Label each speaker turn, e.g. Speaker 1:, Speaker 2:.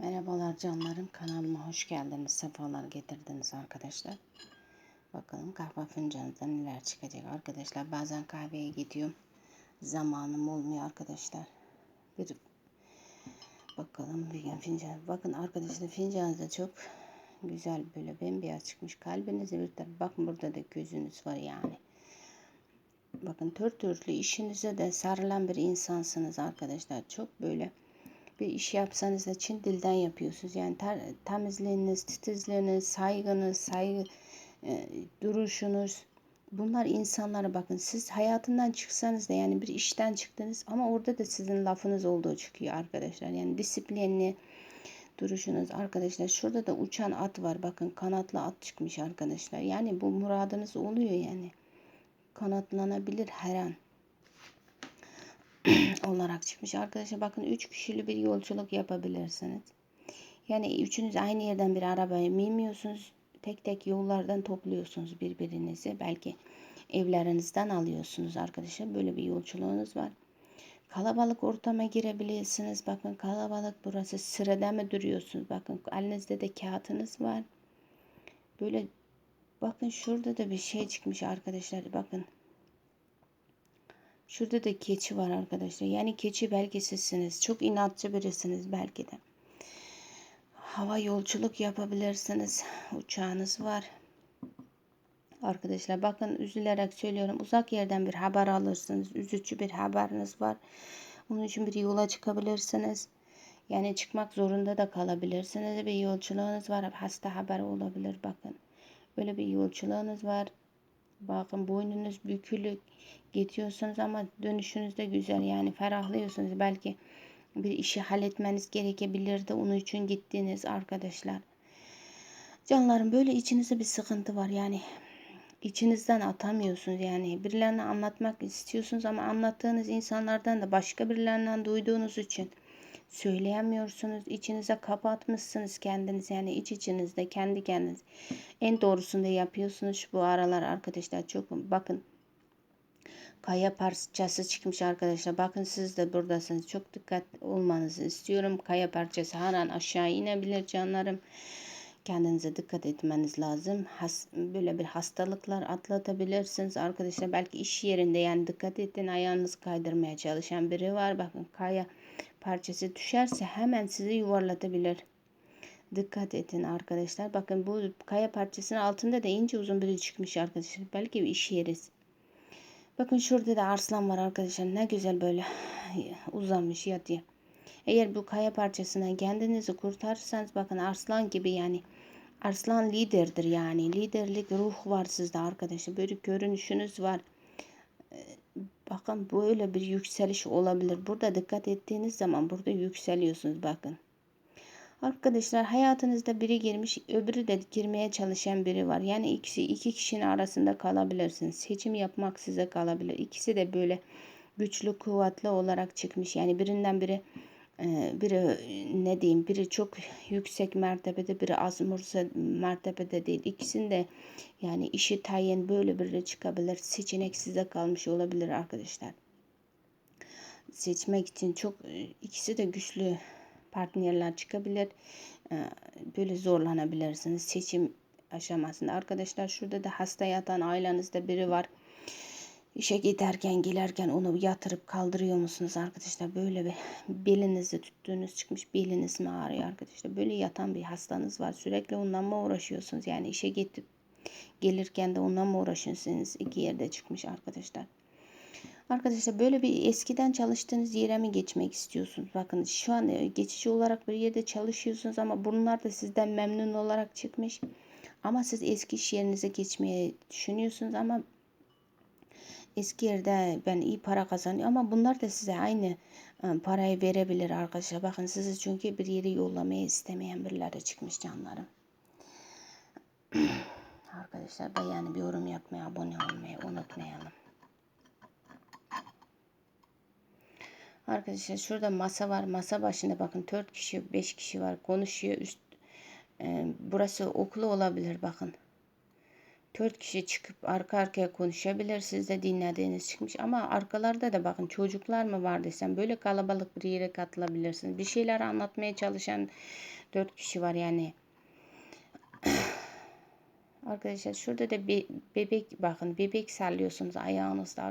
Speaker 1: Merhabalar canlarım kanalıma hoş geldiniz sefalar getirdiniz arkadaşlar. Bakalım kahve fincanından neler çıkacak arkadaşlar. Bazen kahveye gidiyorum zamanım olmuyor arkadaşlar. Bir bakalım bir gün fincan bakın arkadaşlar fincanınızda çok güzel böyle bembeyaz çıkmış. Kalbinize bir taraf bakın burada da gözünüz var yani. Bakın tür türlü işinize de sarılan bir insansınız arkadaşlar. Çok böyle bir iş yapsanız da Çin dilden yapıyorsunuz. Yani ter, temizliğiniz, titizliğiniz, saygınız, saygı e, duruşunuz bunlar insanlara bakın. Siz hayatından çıksanız da yani bir işten çıktınız ama orada da sizin lafınız olduğu çıkıyor arkadaşlar. Yani disiplinli duruşunuz arkadaşlar. Şurada da uçan at var. Bakın kanatlı at çıkmış arkadaşlar. Yani bu muradınız oluyor yani. Kanatlanabilir her an. Olarak çıkmış. Arkadaşlar bakın 3 kişili bir yolculuk yapabilirsiniz. Yani üçünüz aynı yerden bir arabaya binmiyorsunuz. Tek tek yollardan topluyorsunuz birbirinizi. Belki evlerinizden alıyorsunuz arkadaşlar. Böyle bir yolculuğunuz var. Kalabalık ortama girebilirsiniz. Bakın kalabalık burası. Sırada mı duruyorsunuz? Bakın elinizde de kağıtınız var. Böyle bakın şurada da bir şey çıkmış arkadaşlar. Bakın Şurada da keçi var arkadaşlar. Yani keçi belki sizsiniz. Çok inatçı birisiniz belki de. Hava yolculuk yapabilirsiniz. Uçağınız var. Arkadaşlar bakın üzülerek söylüyorum. Uzak yerden bir haber alırsınız. Üzücü bir haberiniz var. Onun için bir yola çıkabilirsiniz. Yani çıkmak zorunda da kalabilirsiniz. Bir yolculuğunuz var. Hasta haber olabilir bakın. Böyle bir yolculuğunuz var. Bakın boynunuz bükülük gidiyorsunuz ama dönüşünüz de güzel yani ferahlıyorsunuz. Belki bir işi halletmeniz gerekebilirdi. Onun için gittiniz arkadaşlar. Canlarım böyle içinizde bir sıkıntı var yani içinizden atamıyorsunuz yani birilerine anlatmak istiyorsunuz ama anlattığınız insanlardan da başka birilerinden duyduğunuz için söyleyemiyorsunuz. İçinize kapatmışsınız kendiniz yani iç içinizde kendi kendiniz. En doğrusunu da yapıyorsunuz bu aralar arkadaşlar çok bakın kaya parçası çıkmış arkadaşlar. Bakın siz de buradasınız. Çok dikkat olmanızı istiyorum. Kaya parçası her an aşağı inebilir canlarım. Kendinize dikkat etmeniz lazım. Has, böyle bir hastalıklar atlatabilirsiniz arkadaşlar. Belki iş yerinde yani dikkat edin ayağınız kaydırmaya çalışan biri var. Bakın kaya parçası düşerse hemen sizi yuvarlatabilir. Dikkat edin arkadaşlar. Bakın bu kaya parçasının altında da ince uzun biri çıkmış arkadaşlar. Belki bir iş yeriz. Bakın şurada da arslan var arkadaşlar. Ne güzel böyle uzanmış yatıyor. Eğer bu kaya parçasından kendinizi kurtarırsanız bakın arslan gibi yani arslan liderdir yani. Liderlik ruh var sizde arkadaşlar. Böyle görünüşünüz var. Bakın böyle bir yükseliş olabilir. Burada dikkat ettiğiniz zaman burada yükseliyorsunuz bakın. Arkadaşlar hayatınızda biri girmiş öbürü de girmeye çalışan biri var. Yani ikisi iki kişinin arasında kalabilirsiniz. Seçim yapmak size kalabilir. İkisi de böyle güçlü kuvvetli olarak çıkmış. Yani birinden biri biri ne diyeyim biri çok yüksek mertebede biri az mertebede değil. İkisinde yani işi tayin böyle biri çıkabilir. Seçenek size kalmış olabilir arkadaşlar. Seçmek için çok ikisi de güçlü partnerler çıkabilir. Böyle zorlanabilirsiniz seçim aşamasında. Arkadaşlar şurada da hasta yatan ailenizde biri var. İşe giderken gelirken onu yatırıp kaldırıyor musunuz arkadaşlar? Böyle bir belinizi tuttuğunuz çıkmış beliniz mi ağrıyor arkadaşlar? Böyle yatan bir hastanız var. Sürekli ondan mı uğraşıyorsunuz? Yani işe gidip gelirken de ondan mı uğraşıyorsunuz? İki yerde çıkmış arkadaşlar. Arkadaşlar böyle bir eskiden çalıştığınız yere mi geçmek istiyorsunuz? Bakın şu an e, geçici olarak bir yerde çalışıyorsunuz ama bunlar da sizden memnun olarak çıkmış. Ama siz eski iş yerinize geçmeye düşünüyorsunuz ama eski yerde ben iyi para kazanıyorum ama bunlar da size aynı e, parayı verebilir arkadaşlar. Bakın sizi çünkü bir yere yollamayı istemeyen birileri çıkmış canlarım. arkadaşlar beğeni bir yorum yapmayı, abone olmayı unutmayalım. Arkadaşlar şurada masa var. Masa başında bakın 4 kişi 5 kişi var. Konuşuyor. Üst, e, burası okulu olabilir bakın. Dört kişi çıkıp arka arkaya konuşabilir. Siz de dinlediğiniz çıkmış. Ama arkalarda da bakın çocuklar mı var desem böyle kalabalık bir yere katılabilirsiniz. Bir şeyler anlatmaya çalışan dört kişi var yani. Arkadaşlar şurada da bir bebek bakın bebek sallıyorsunuz ayağınızda